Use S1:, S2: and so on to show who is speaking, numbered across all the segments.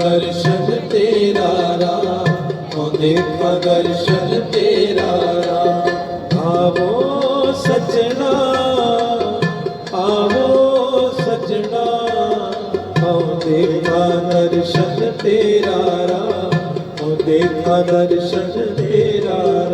S1: ਦਰਸ਼ਨ ਤੇਰਾ ਰਾ ਹੋ ਦੇਖਾ ਦਰਸ਼ਨ ਤੇਰਾ ਰਾ ਆਵੋ ਸਜਣਾ ਆਵੋ ਸਜਣਾ ਹੋ ਦਰਸ਼ਨ ਤੇਰਾ ਰਾ ਹੋ ਦਰਸ਼ਨ ਤੇਰਾ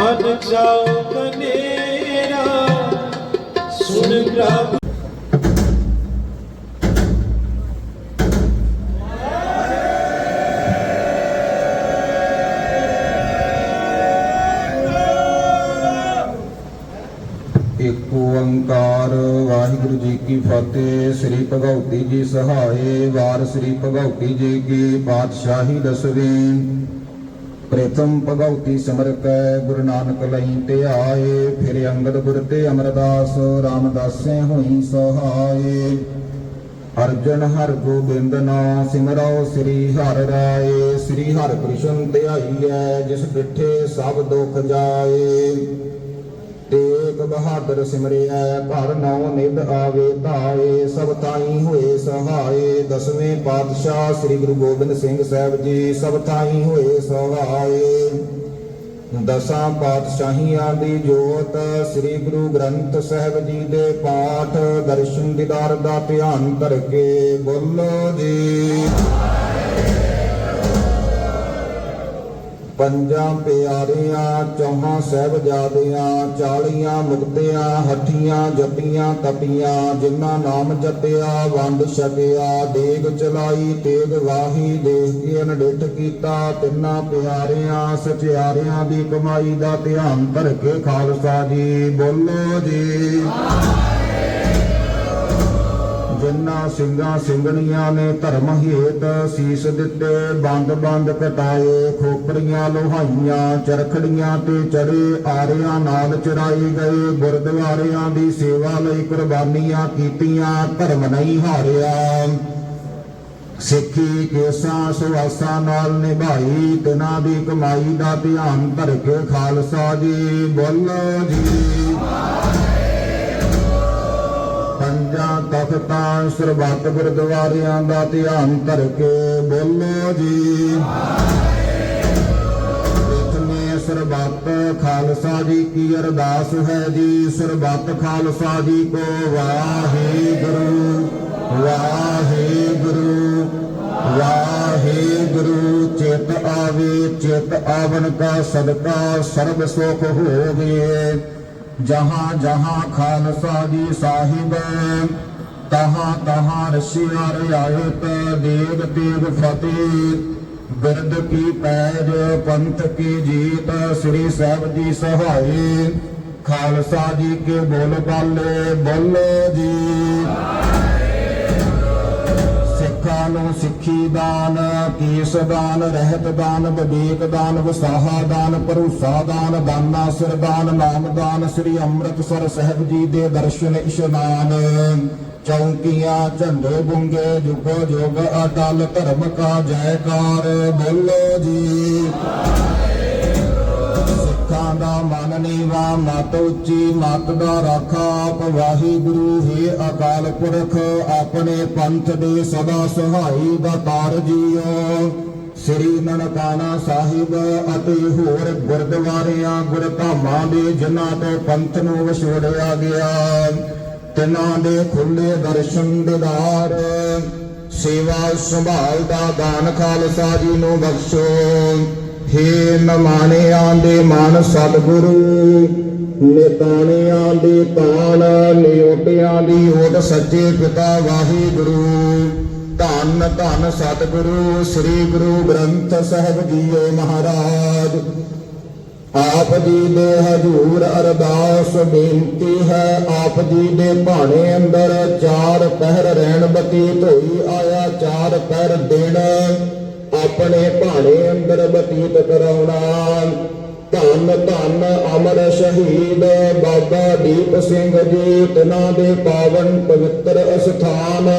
S1: ਮਨ ਜਾਓ ਕਨੇਰਾ ਸੁਣ ਪ੍ਰਭ
S2: ਇੱਕ ਓੰਕਾਰ, ਵਾਹਿਗੁਰੂ ਜੀ ਕੀ ਫਤਿਹ। ਸ੍ਰੀ ਭਗਉਤੀ ਜੀ ਸਹਾਏ, ਵਾਰ ਸ੍ਰੀ ਭਗਉਤੀ ਜੀ ਕੀ ਪਾਤਸ਼ਾਹੀ ਦਸਵੀਂ। ਪ੍ਰਥਮ ਭਗਉਤੀ ਸਿਮਰ ਗੁਰੂ ਨਾਨਕ ਲਈ ਤੇ ਆਏ ਫਿਰ ਅੰਗਦ ਗੁਰ ਤੇ ਅਮਰਦਾਸ ਰਾਮਦਾਸੇ ਹੋਈ ਸਹਾਏ ਅਰਜਨ ਹਰ ਗੋਬਿੰਦ ਨਾਮ ਸਿਮਰੋ ਸ੍ਰੀ ਹਰ ਰਾਏ ਸ੍ਰੀ ਹਰ ਕ੍ਰਿਸ਼ਨ ਧਿਆਈਐ ਜਿਸ ਡਿਠੇ ਸਭ ਦੁਖ ਜਾਏ ਤੇਗ ਬਹਾਦਰ ਸਿਮਰਿਆ ਘਰ ਨੌ ਨਿਧ ਆਵੇ ਧਾਏ, ਸਭ ਤਾਈ ਹੋਏ ਸਹਾਏ। ਦਸਵੇਂ ਪਾਤਸ਼ਾਹ ਸ੍ਰੀ ਗੁਰੂ ਗੋਬਿੰਦ ਸਿੰਘ ਸਾਹਿਬ ਜੀ, ਸਭ ਤਾਈ ਹੋਏ ਸਹਾਏ। ਦਸਾਂ ਪਾਤਸ਼ਾਹੀਆਂ ਦੀ ਜੋਤ, ਸ੍ਰੀ ਗੁਰੂ ਗ੍ਰੰਥ ਸਾਹਿਬ ਜੀ ਦੇ ਪਾਠ, ਦਰਸ਼ਨ ਦੀਦਾਰ ਦਾ ਧਿਆਨ ਕਰਕੇ ਬੋਲੋ ਜੀ। ਪੰਜਾਂ ਪਿਆਰਿਆਂ, ਚੌਹਾਂ ਸਹਿਬਜ਼ਾਦਿਆਂ, ਚਾਲੀਆਂ ਮੁਕਤਿਆਂ, ਹੱਠੀਆਂ ਜਪੀਆਂ ਤਪੀਆਂ, ਜਿਨ੍ਹਾਂ ਨਾਮ ਜਪਿਆ, ਵੰਡ ਛਕਿਆ, ਦੇਗ ਚਲਾਈ, ਤੇਗ ਵਾਹੀ, ਦੇਖ ਕੇ ਅਨਡਿਠ ਕੀਤਾ, ਤਿੰਨਾਂ ਪਿਆਰਿਆਂ, ਸਚਿਆਰਿਆਂ ਦੀ ਕਮਾਈ ਦਾ ਧਿਆਨ ਧਰ ਕੇ ਖਾਲਸਾ ਜੀ, ਬੋਲੋ ਜੀ। ਜਿਨ੍ਹਾਂ ਸਿੰਘਾਂ ਸਿੰਘਣੀਆਂ ਨੇ ਧਰਮ ਹੇਤ ਸੀਸ ਦਿੱਤੇ, ਬੰਦ ਬੰਦ ਕਟਾਏ ਖੋਪਰੀਆਂ ਲੋਹਾਈਆਂ, ਚਰਖੜੀਆਂ ਤੇ ਚੜੇ ਆਰਿਆਂ ਨਾਲ ਚਰਾਏ ਗਏ, ਗੁਰਦੁਆਰਿਆਂ ਦੀ ਸੇਵਾ ਲਈ ਕੁਰਬਾਨੀਆਂ ਕੀਤੀਆਂ, ਧਰਮ ਨਹੀਂ ਹਾਰਿਆ। ਸਿੱਖੀ ਕੇਸਾਂ ਸੁਆਸਾਂ ਨਾਲ ਨਿਭਾਈ, ਤਿਨਾਂ ਦੀ ਕਮਾਈ ਦਾ ਧਿਆਨ ਧਰ ਕੇ ਖਾਲਸਾ ਜੀ, ਬੋਲੋ ਜੀ। ਪੰਜਾਂ ਤਖਤਾਂ ਸਰਬੱਤ ਗੁਰਦੁਆਰਿਆਂ ਦਾ ਧਿਆਨ ਧਰ ਕੇ ਬੋਲੋ ਜੀ। ਇਤਨੇ ਸਰਬੱਤ ਖਾਲਸਾ ਜੀ ਕੀ ਅਰਦਾਸ ਹੈ ਜੀ, ਸਰਬੱਤ ਖਾਲਸਾ ਜੀ ਕੋ ਵਾਹਿਗੁਰੂ ਵਾਹਿਗੁਰੂ ਵਾਹਿਗੁਰੂ। ਚਿਤ ਆਵੇ, ਚਿਤ ਆਵਨ ਕਾ ਸਦਕਾ ਸਰਬ ਸੁਖ ਹੋਵੇ। ਜਹਾਂ ਜਹਾਂ ਖਾਲਸਾ ਜੀ ਸਾਹਿਬ ਤਹਾਂ ਤਹਾਂ ਰਸ਼ੀਆਂ ਰਿਆਇਤ ਦੇਗ ਤੇਗ ਫਤਿਹ। ਬਿਰਦ ਕੀ ਪੈਜ, ਪੰਥ ਕੀ ਜੀਤ, ਸ੍ਰੀ ਸਾਹਿਬ ਜੀ ਸਹਾਈ। ਖਾਲਸਾ ਜੀ ਕੇ ਬੋਲ ਬਾਲੇ ਬੋਲੋ ਜੀ। ਸਿੱਖਾਂ ਸਿੱਖੀ ਦਾਨ, ਕੀਸ ਦਾਨ, ਰਹਿਤ ਦਾਨ, ਵਿਵੇਕ ਦਾਨ, ਵਸਾਹਾ ਦਾਨ, ਭਰੋਸਾ ਦਾਨ ਦਾਨਾ ਸਿਰ ਦਾਨ ਨਾਮ ਦਾਨ, ਸ੍ਰੀ ਅੰਮ੍ਰਿਤਸਰ ਸਾਹਿਬ ਜੀ ਦੇ ਦਰਸ਼ਨ ਇਸ਼ਨਾਨ। ਚੌਂਕੀਆਂ, ਝੰਡੇ ਬੁੰਗੇ, ਜੁਗ ਜੁਗ ਅਟਲ ਧਰਮ ਕਾ ਜੈਕਾਰ। ਬੋਲੋ ਜੀ। ਸਿੱਖਾਂ ਦਾ ਮਨ ਨੀਵਾ, ਮਤ ਉੱਚੀ, ਮਤ ਦਾ ਰਾਖਾ ਆਪ ਵਾਹਿਗੁਰੂ ਹੈ ਅਕਾਲ ਪੁਰਖ, ਆਪਣੇ ਪੰਥ ਦੇ ਸਦਾ ਸਹਾਈ ਦਾ ਜੀਓ। ਸ੍ਰੀ ਨਨਕਾਣਾ ਸਾਹਿਬ ਅਤੇ ਹੋਰ ਗੁਰਦੁਆਰਿਆਂ ਗੁਰਧਾਮਾਂ ਦੇ ਜਿਨ੍ਹਾਂ ਤੋਂ ਪੰਥ ਨੂੰ ਵਿਛੋੜਿਆ ਗਿਆ, ਤਿਨਾਂ ਦੇ ਖੁੱਲੇ ਦਰਸ਼ਨ ਦਿਦਾਰ, ਸੇਵਾ ਸੰਭਾਲ ਦਾ ਦਾਨ ਖਾਲਸਾ ਜੀ ਨੂੰ ਬਖਸ਼ੋ। ਹੇ ਨਮਾਣਿਆਂ ਦੇ ਮਨ ਸਤਿਗੁਰੂ ਨਿਤਾਣਿਆਂ ਦੀ ਤਾਣ ਨਿਉਟਿਆਂ ਦੀ ਓਟ ਸੱਚੇ ਪਿਤਾ ਵਾਹਿਗੁਰੂ। ਧੰਨ ਧੰਨ ਸਤਿਗੁਰੂ, ਸ੍ਰੀ ਗੁਰੂ ਗ੍ਰੰਥ ਸਾਹਿਬ ਜੀਓ ਮਹਾਰਾਜ। ਆਪ ਜੀ ਦੇ ਹਜੂਰ ਅਰਦਾਸ ਬੇਨਤੀ ਹੈ, ਆਪ ਜੀ ਦੇ ਭਾਣੇ ਅੰਦਰ ਚਾਰ ਪਹਿਰ ਰਹਿਣ ਬਤੀ ਧੋਈ ਆਇਆ ਚਾਰ ਪਹਿਰ ਦਿਨ ਆਪਣੇ ਭਾਣੇ ਅੰਦਰ ਬਤੀਤ ਕਰਾਉਣਾ। ਧੰਨ ਧੰਨ ਅਮਰ ਸ਼ਹੀਦ ਬਾਬਾ ਦੀਪ ਸਿੰਘ ਜੀ, ਤਿਨਾਂ ਦੇ ਪਾਵਨ ਪਵਿੱਤਰ ਅਸਥਾਨ।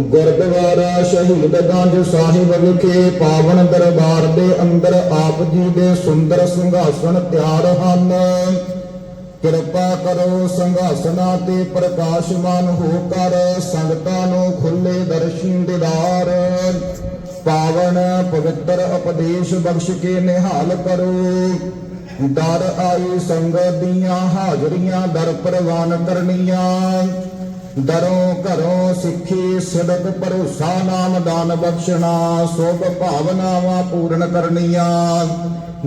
S2: ਗੁਰਦੁਆਰਾ ਸ਼ਹੀਦਗੰਜ ਸਾਹਿਬ ਵਿਖੇ ਪਾਵਨ ਦਰਬਾਰ ਦੇ ਅੰਦਰ ਆਪ ਜੀ ਦੇ ਸੁੰਦਰ ਸਿੰਘਾਸਣ ਤਿਆਰ ਹਨ। ਕਿਰਪਾ ਕਰੋ ਸੰਘਾਸਨਾ ਤੇ ਪ੍ਰਕਾਸ਼ਮਾਨ ਹੋ ਕਰ ਸੰਗਤਾਂ ਨੂੰ ਖੁੱਲੇ ਦਰਸ਼ਨ ਦਿਦਾਰ ਪਾਵਨ ਪਵਿੱਤਰ ਉਪਦੇਸ਼ ਬਖਸ਼ ਕੇ ਨਿਹਾਲ ਕਰੋ। ਦਰ ਆਈ ਸੰਗਤ ਦੀਆਂ ਹਾਜ਼ਰੀਆਂ ਦਰ ਪ੍ਰਵਾਨ ਕਰਨੀਆਂ। ਦਰੋਂ ਘਰੋਂ ਸਿੱਖੀ ਸਿਦਕ ਭਰੋਸਾ ਨਾਮ ਦਾਨ ਬਖਸ਼ਣਾ, ਸੁਭ ਭਾਵਨਾਵਾਂ ਪੂਰਨ ਕਰਨੀਆਂ।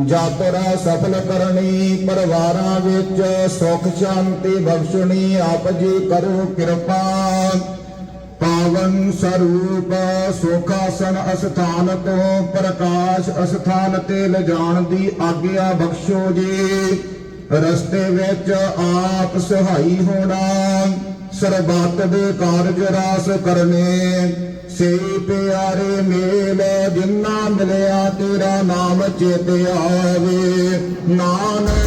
S2: ਯਾਤਰਾ ਸਫਲ ਕਰਨੀ, ਪਰਿਵਾਰਾਂ ਵਿੱਚ ਸੁਖ ਸ਼ਾਂਤੀ ਬਖਸ਼ਣੀ, ਆਪ ਜੀ ਕਰੋ ਕਿਰਪਾ। ਪਾਵਨ ਸਰੂਪ ਸੁਖਾਸਨ ਅਸਥਾਨ ਤੋਂ ਪ੍ਰਕਾਸ਼ ਅਸਥਾਨ ਤੇ ਲਿਜਾਣ ਦੀ ਆਗਿਆ ਬਖਸ਼ੋ ਜੀ। ਰਸਤੇ ਵਿੱਚ ਆਪ ਸਹਾਈ ਹੋਣਾ, ਸਰਬੱਤ ਦੇ ਕਾਰਜ ਰਾਸ ਕਰਨੇ। ਸੇ ਪਿਆਰੇ ਮੇਲ, ਜਿੰਨਾ ਮਿਲਿਆ ਤੇਰਾ ਨਾਮ ਚੇਤੇ ਆਵੇ। ਨਾਨਕ